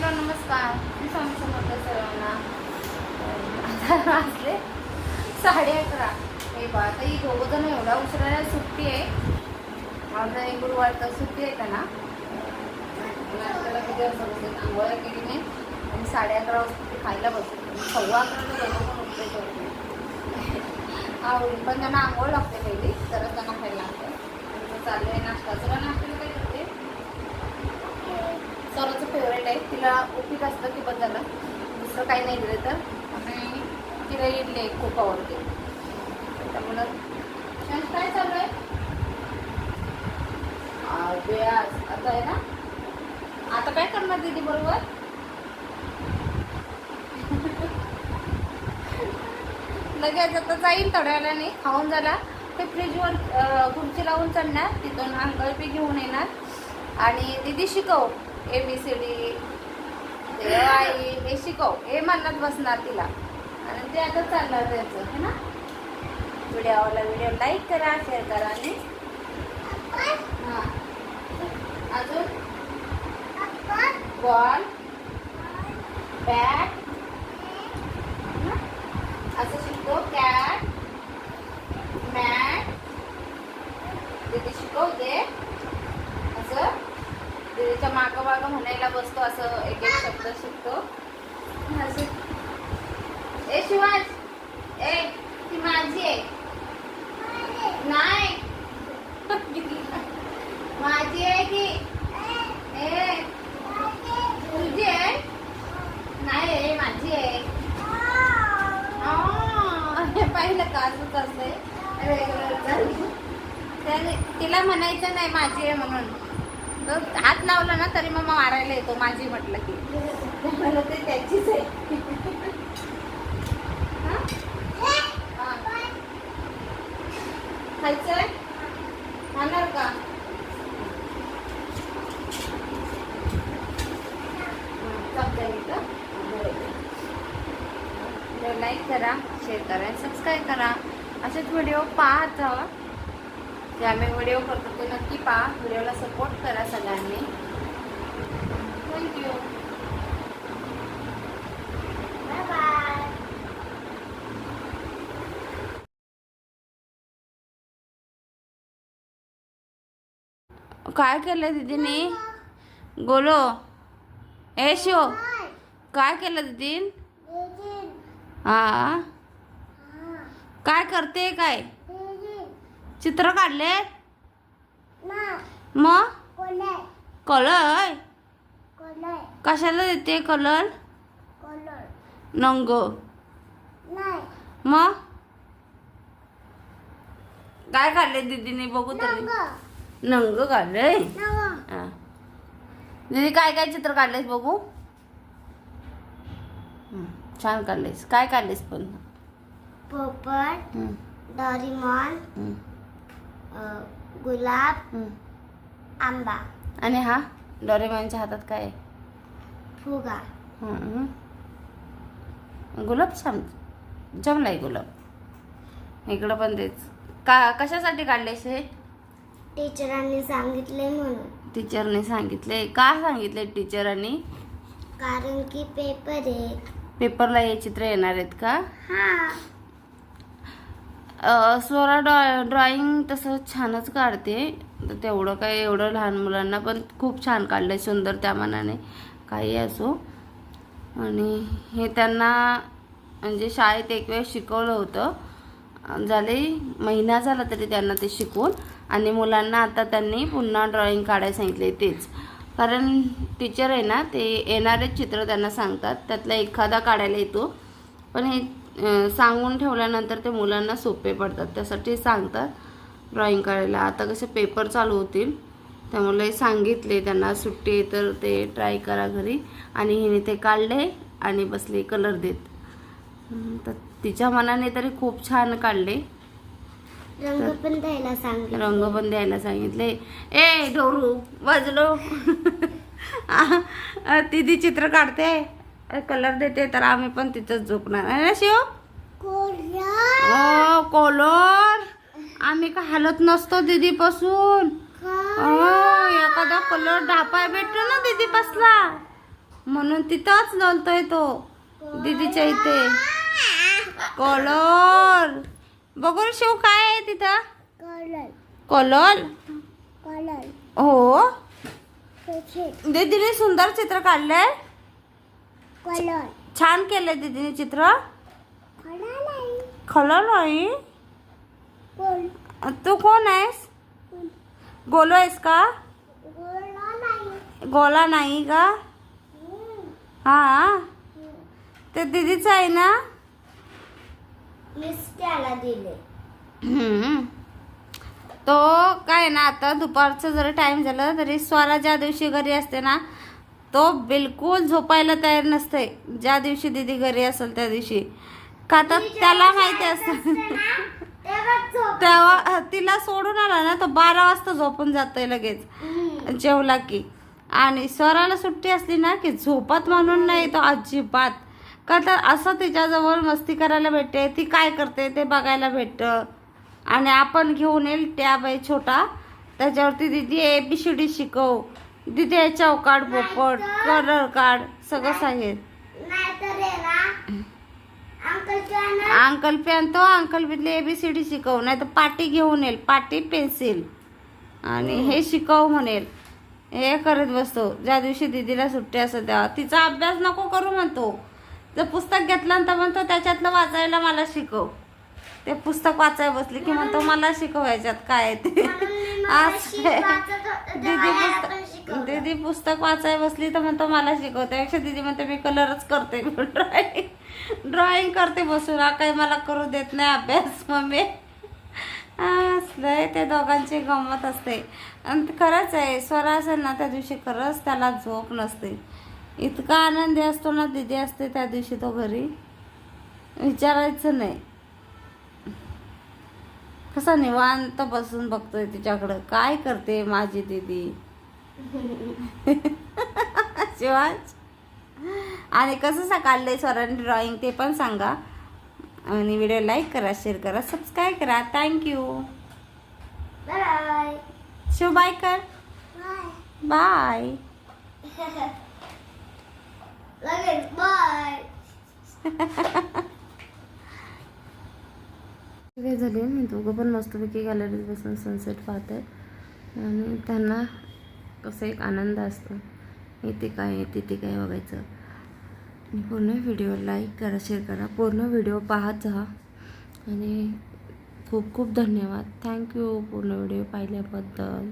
Hello नमस्कार. मी स्वामी समर्थ सर्वांना. वाजले साडे अकरा. हे बा आता ही दोघं जण एवढा उशिराला सुट्टी आहे. माझा एक गुरुवारचा सुट्टी आहे त्यांना. नाश्त्याला किती वाजता आंघोळ्या केली नाही. आणि साडे अकरा वाजता खायला बसतो सव्वा अकरा दोघं पण उठले करते पण त्यांना आंघोळ लागते पहिली. तरच त्यांना खायला लागते. आणि चालू आहे नाश्ता. जरा नाश्त्याला काय करते सर्वचं फेवरेट आहे तिला उपीट असतं की बस दुसरं काही नाही दिलं तर. आणि तिला इडली आहे खूप आवडते. त्यामुळं काय चालू आहे? अभ्यास आता आहे ना? आता काय करणार दीदी बरोबर? लगेच आता जाईल थोड्या वेळाने खाऊन झाला. ते फ्रीजवर खुर्ची लावून चढणार तिथून अंकल बी घेऊन येणार. आणि दीदी शिकव ए बी सी डी ते आई हे शिकव. हे म्हणत बसणार तिला. आणि ते आता चालणार त्याचं है ना? व्हिडिओ आवडला व्हिडिओ लाईक करा शेअर करा आणि हां. अजून? बॉल बॅट असं शिकतो कॅट मॅट तिथे शिकवते. तिच्या मागं मागं म्हणायला बसतो असं एक एक शब्द शिकतो. ए शिवाज. ए ती माझी आहे. नाही. माझी आहे की ए तुझी आहे? नाही माझी आहे. पाहिलं का? असंच असतंय. रेग्युलर तिला म्हणायचं नाही माझी आहे म्हणून. तर हात लावला ना तरी मग मारायला येतो माझी म्हटलं की. त्यामुळे ते त्याचीच आहे. खायचंय खाणार का? लाईक करा शेअर करा सबस्क्राईब करा. असेच व्हिडिओ पाहत जे आम्ही व्हिडिओ करतो. ते नक्की पहा. व्हिडिओला सपोर्ट करा सगळ्यांनी. थँक्यू बाय बाय काय केलं दीदीने? गोलो ए शिव. काय केलं दीदीन हा. काय करते काय? चित्र काढले? मग कलर. कशाला देते कलर? नंग. मग काय काढले दीदीने? बघू तरी. नंग. काढले. दीदी काय काय चित्र काढलेस बघू? छान काढलेस. काय काढलेस पण? पोपट डॉरीमॉन गुलाब. आंबा. आणि हा डोरेमॉनच्या हातात काय आहे? फुगा. गुलाब छान. जमलाय गुलाब. इकडं पण तेच. का कशासाठी काढलेस हे टीचरांनी सांगितले म्हणून. टीचरने सांगितले. का सांगितले टीचरांनी? कारण की पेपर आहे पेपरला हे चित्र येणार आहेत का? हा. स्वरा डॉ ड्रॉइंग तसं छानच काढते. तर तेवढं काय एवढं लहान मुलांना पण खूप छान काढलं आहे सुंदर त्या मनाने. काही असो. आणि हे त्यांना म्हणजे शाळेत एक वेळ शिकवलं होतं. झाले महिना झाला तरी त्यांना ते शिकवून आणि मुलांना आता त्यांनी पुन्हा ड्रॉइंग काढायला सांगितले तेच. कारण टीचर आहे ना ते येणारेच चित्र त्यांना सांगतात. त्यातला एखादा काढायला येतो. पण हे सांगून ठेवल्यानंतर ते मुलांना सोपे पडतात. त्यासाठी सांगतात ड्रॉइंग काढायला आता कसे पेपर चालू होतील त्यामुळे सांगितले त्यांना सुट्टी आहे तर ते ट्राय करा घरी. आणि हिने ते काढले आणि बसले कलर देत. तर तिच्या मनाने तरी खूप छान काढले. रंग पण द्यायला सांगितले. रंग पण द्यायला सांगितले. ए ढोरू वाजलो. दीदी चित्र काढते. कलर देते तर आम्ही पण तिथंच झोपणार. आहे ना शिव? कलर. आम्ही का हालत नसतो दीदी पासून एखादा कलर ढापाय भेटतो ना दीदी पासला म्हणून तिथंच लोलतोय तो दीदीच्या इथे. कॉलर. बघू रे शिव काय आहे तिथं? कलर. कॉलर? हो. दीदीने सुंदर चित्र काढलंय. छान केलंय दीदीने चित्र. कलर नाही तू कोण आहेस? गोलो आहेस का? गोला नाही का हा. ते दीदीचं आहे ना? त्याला दिले. तो काय ना आता दुपारचं जरी टाइम झालं तरी स्वरा ज्या दिवशी घरी असते ना तो बिलकुल झोपायला तयार नसते ज्या दिवशी दीदी घरी असेल त्या दिवशी. का तर त्याला माहिती असतं. तेव्हा तिला सोडून आला ना तो बारा वाजता झोपून जातोय लगेच. जेवला की. आणि स्वराला सुट्टी असली ना की झोपत म्हणून नाही तो अजिबात. का तर असं तिच्याजवळ मस्ती करायला भेटते. ती काय करते ते बघायला भेटतं. आणि आपण घेऊन येईल टॅब आहे छोटा. त्याच्यावरती दिदी ए बी डी शिकव. दिदी हे चौकाड पोपट कलर काढ सगळं सांगेल. नाहीतर आहे अंकल पेन तो अंकल बी सी डी शिकव नाही तर पाटी घेऊन येईल पाटी पेन्सिल. आणि हे शिकव म्हणेल. हे करत बसतो. ज्या दिवशी दीदीला सुट्टी असेल तेव्हा. तिचा अभ्यास नको करू म्हणतो. जर पुस्तक घेतल्यानंतर म्हणतो त्याच्यातलं वाचायला मला शिकव. ते पुस्तक वाचायला बसली की म्हणतो मला शिकव याच्यात काय आहे ते? आज दीदी पुस्तक शिकवलं. पुस्तक वाचायला बसली तर म्हणतो मला शिकवते. त्यापेक्षा दीदी म्हणते मी कलरच करते ड्रॉइंग ड्रॉइंग करते बसून. हा काही मला करू देत नाही अभ्यास मम्मी? असलंय ते दोघांची गंमत असते. आणि ते खरंच आहे स्वरा असेल ना त्या दिवशी खरंच त्याला झोप नसते. इतका आनंदी असतो ना दीदी असते त्या दिवशी तो घरी. विचारायचं नाही. कसा निवांत बसून बघतोय तिच्याकडं. काय करते माझी दीदी? शिवाज? आणि कसं सा काढलंय स्वरांनी ड्रॉइंग ते पण सांगा. आणि व्हिडिओ लाईक करा शेअर करा सबस्क्राईब करा. Thank you bye Shiv bye कर. बाय बाय लगेच बाय काय झाले मी दोघं पण मस्तपैकी गॅलरीत बसून सनसेट पाहत आहे आणि त्यांना कसं एक आनंद असतो. येते काय तिथे काय बघायचं. पूर्ण व्हिडिओ लाईक करा शेअर करा. पूर्ण व्हिडिओ पाहत जा आणि खूप खूप धन्यवाद. थँक्यू पूर्ण व्हिडिओ पाहिल्याबद्दल.